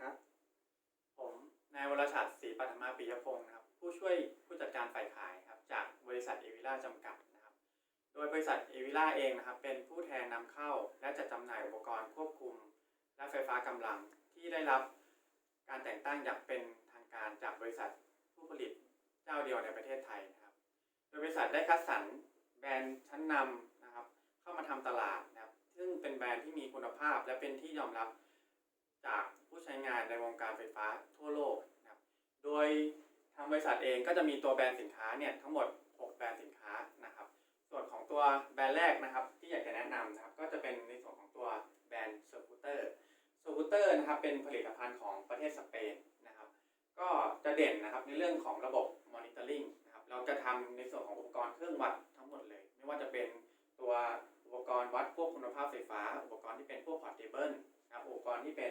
ครับ ผมนายวรชัดศรีปัทมาปิยพงศ์นะครับ ผู้ช่วยผู้จัดการฝ่ายขายครับ จากบริษัทเอวิล่าจำกัดนะครับ โดยบริษัทเอวิล่าเองนะครับ เป็นผู้แทนนำเข้า และจัดจำหน่ายอุปกรณ์ควบคุม และไฟฟ้ากำลังที่ได้รับการแต่งตั้งอย่างเป็นทางการจากบริษัทผู้ผลิตเจ้าเดียวในประเทศไทยนะครับ โดยบริษัทได้คัดสรรแบรนด์ชั้นนำนะครับ เข้ามาทำตลาดนะครับ ซึ่งเป็นแบรนด์ที่มีคุณภาพและเป็นที่ยอมรับจาก ผู้ใช้งานในวงการไฟฟ้าทั่วโลกนะครับโดยทางบริษัทเองก็จะมีตัวแบรนด์สินค้าเนี่ยทั้งหมด 6 แบรนด์สินค้านะครับ ส่วนของตัวแบรนด์แรกนะครับ ที่อยากจะแนะนำนะครับก็จะเป็นในส่วนของตัวแบรนด์เซอร์คูเตอร์เซอร์คูเตอร์นะครับเป็นผลิตภัณฑ์ของประเทศสเปนนะครับ ก็จะเด่นนะครับในเรื่องของระบบมอนิเตอร์ลิงนะครับเราจะทำในส่วนของอุปกรณ์เครื่องวัดทั้งหมดเลย ไม่ว่าจะเป็นตัวอุปกรณ์วัดพวกคุณภาพไฟฟ้า อุปกรณ์ที่เป็นพวกพอร์ตเทเบิลนะครับอุปกรณ์ที่เป็น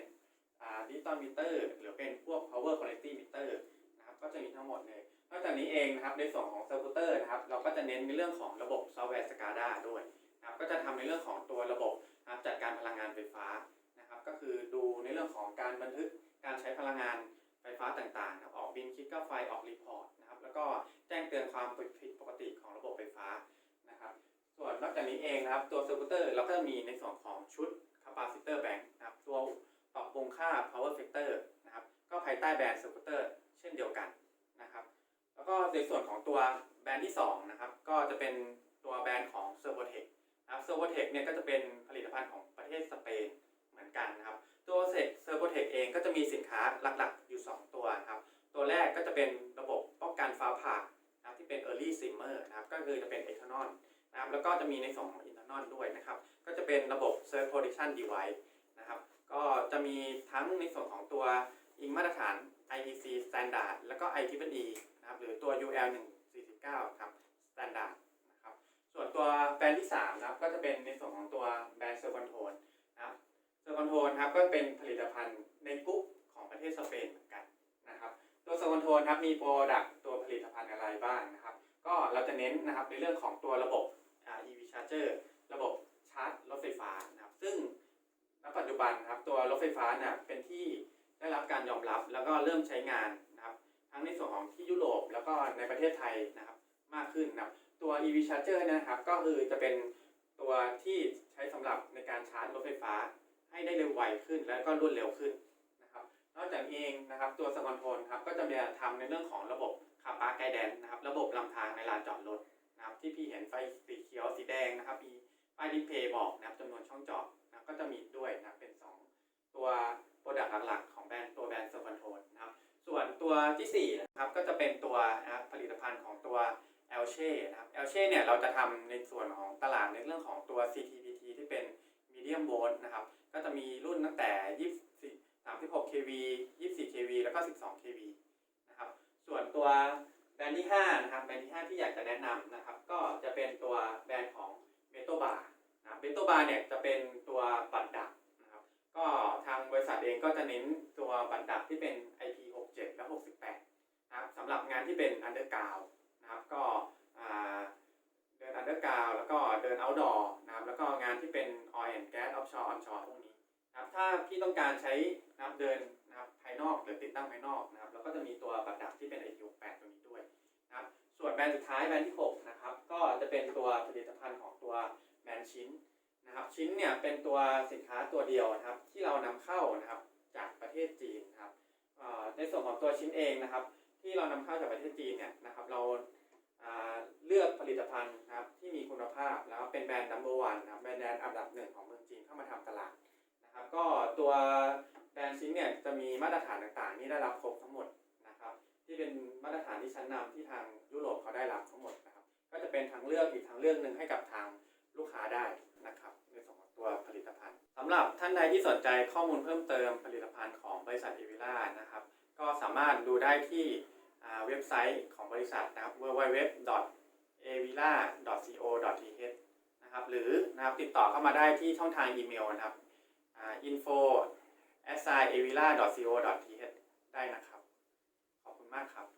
ดิจิตอลมิเตอร์หรือเป็นพวก power quality meter นะครับก็จะมีทั้งหมดเลยนอกจากนี้เองนะครับในส่วนของเซอร์คูเตอร์นะครับเราก็จะเน้นในเรื่องของระบบซอฟต์แวร์ SCADA ด้วยนะครับก็จะทำในเรื่องของตัวระบบนะครับจัดการพลังงานไฟฟ้านะครับก็คือดูในเรื่องของการบันทึกการใช้พลังงานไฟฟ้าต่างๆนะครับออกบินคิดค่าไฟออกรีพอร์ตนะครับแล้วก็แจ้งเตือนความผิดปกติของระบบไฟฟ้านะครับส่วนนอกจากนี้เองนะครับตัวเซอร์คูเตอร์เราก็จะมีในส่วนของชุด capacitor bank นะครับตัว รงค่า power factor นะครับ ก็ภายใต้แบรนด์เซอร์คูเตอร์เช่นเดียวกันนะครับ แล้วก็ในส่วนของตัวแบรนด์ที่2นะครับ ก็จะเป็นตัวแบรนด์ของ s e r v o t e c นะครับ s e r v o t e c เนี่ยก็จะเป็นผลิตภัณฑ์ของประเทศสเปนเหมือนกันนะครับ ตัว s e r v o t e c เองก็จะมีสินค้าหลักๆ อยู่ 2 ตัวนะครับ ตัวแรกก็จะเป็นระบบป้องกันฟ้าผ่านะครับที่เป็น early simmer นะครับ ก็คือจะเป็น ethanol นะครับ แล้วก็จะมีในส่วนของ internal ด้วยนะครับ ก็จะเป็นระบบ surge protection device นะครับ ก็จะมีทั้งในส่วนของตัวอิงมาตรฐาน IEC standard แล้วก็ IEEE นะครับหรือตัว UL 149ครับ standard นะครับส่วนตัวแบรนด์ที่ 3 นะครับ ก็จะเป็นในส่วนของตัวแบรนด์เซอร์คอนโทนนะครับเซอร์คอนโทนครับก็เป็นผลิตภัณฑ์ในกรุ๊ปของประเทศสเปนเหมือนกันนะครับตัวเซอร์คอนโทนครับมีโปรดักตัวผลิตภัณฑ์อะไรบ้างนะครับ ก็เราจะเน้นนะครับในเรื่องของตัวระบบ EV charger ระบบชาร์จรถไฟฟ้านะครับ ซึ่งณปัจจุ บันครับตัวรถไฟฟ้าเนี่ยเป็นที่ได้รับการยอมรับแล้วก็เริ่มใช้งานนะครับทั้งในส่วนของที่ยุโรปแล้วก็ในประเทศไทยนะครับมากขึ้นนะครับตัว EV charger เนะครับก็คือจะเป็นตัวที่ใช้สำหรับในการชาร์จรถไฟฟ้า ให้ได้เร็วไวขึ้นและก็รวดเร็วขึ้นนะครับนอกจากนี้เองนะครับตัวสมอร์ทโฟนครับก็จะมีทำในเรื่องของระบบขับปาไกแดนนะครับระบบนำทางในลานจอดรถนะครับที่พี่เห็นไฟสีเขียวสีแดงนะครับมีป้ายดิสเพย์บอกนะครับจำนวนช่องจอด ก็จะมีด้วยนะเป็น 2 ตัวโปรดักต์หลักๆของแบรนด์ตัวแบรนด์สมอร์ทโฟนนะครับส่วนตัวที่สี่นะครับก็จะเป็นตัวนะครับผลิตภัณฑ์ของตัว e l c h e นะครับ e l c h e เนี่ยเราจะทำในส่วนของตลาดในเรื่องของตัว CTPT ที่เป็น medium volt นะครับก็จะมีรุ่นตั้งแต่24 36 kV 24 kV แล้วก็ 12 kV นะครับส่วนตัวแบรนด์ที่5นะครับแบรนด์ที่ 5 ที่อยากจะแนะนำนะครับก็จะเป็นตัวแบรนด์ของ m e t o Bar นะ ครับ m e t o Bar เนี่ยจะเป็นตัวบัตรดักนะครับ ก็ทางบริษัทเองก็จะเน้นตัวบัตรดักที่เป็น IP67 และ 68 นะครับสำหรับงานที่เป็น underground นะครับ ก็เดิน underground แล้วก็เดิน outdoor นะครับ แล้วก็งานที่เป็น oil and gas offshore onshore พวกนี้นะครับถ้าพี่ต้องการใช้นะครับเดินนะครับภายนอกหรือติดตั้งภายนอกนะครับ แล้วก็จะมีตัวบัตรดักที่เป็น IP68 ตัวนี้ด้วยนะครับ ส่วนแบรนด์สุดท้ายแบรนด์ที่ 6 นะครับ ก็จะเป็นตัวผลิตภัณฑ์ของตัว แบรนด์ชิ้นนะครับชิ้นเนี่ยเป็นตัวสินค้าตัวเดียวนะครับที่เรานำเข้านะครับจากประเทศจีนนะครับในส่วนของตัวชิ้นเองนะครับ ที่เรานำเข้าจากประเทศจีนเนี่ยนะครับเราเลือกผลิตภัณฑ์นะครับที่มีคุณภาพแล้วเป็นแบรนด์ number one นะครับแบรนด์อันดับหนึ่งของเมืองจีนเข้ามาทำตลาดนะครับก็ตัวแบรนด์ชิ้นเนี่ยจะมีมาตรฐานต่างๆที่ได้รับครบทั้งหมดนะครับที่เป็นมาตรฐานที่ชั้นนำที่ทางยุโรปเขาได้รับทั้งหมดนะครับก็จะเป็นทางเลือกอีกทางเลือกหนึ่งให้กับทาง ได้นะครับในส่วนของตัวผลิตภัณฑ์สำหรับท่านใดที่สนใจข้อมูลเพิ่มเติมผลิตภัณฑ์ของบริษัทเอวิล่านะครับ ก็สามารถดูได้ที่เว็บไซต์ของบริษัทนะครับ www.avila.co.th นะครับหรือนะครับติดต่อเข้ามาได้ที่ช่องทางอีเมลนะครับ info a v i l a c o th ได้นะครับ ขอบคุณมากครับ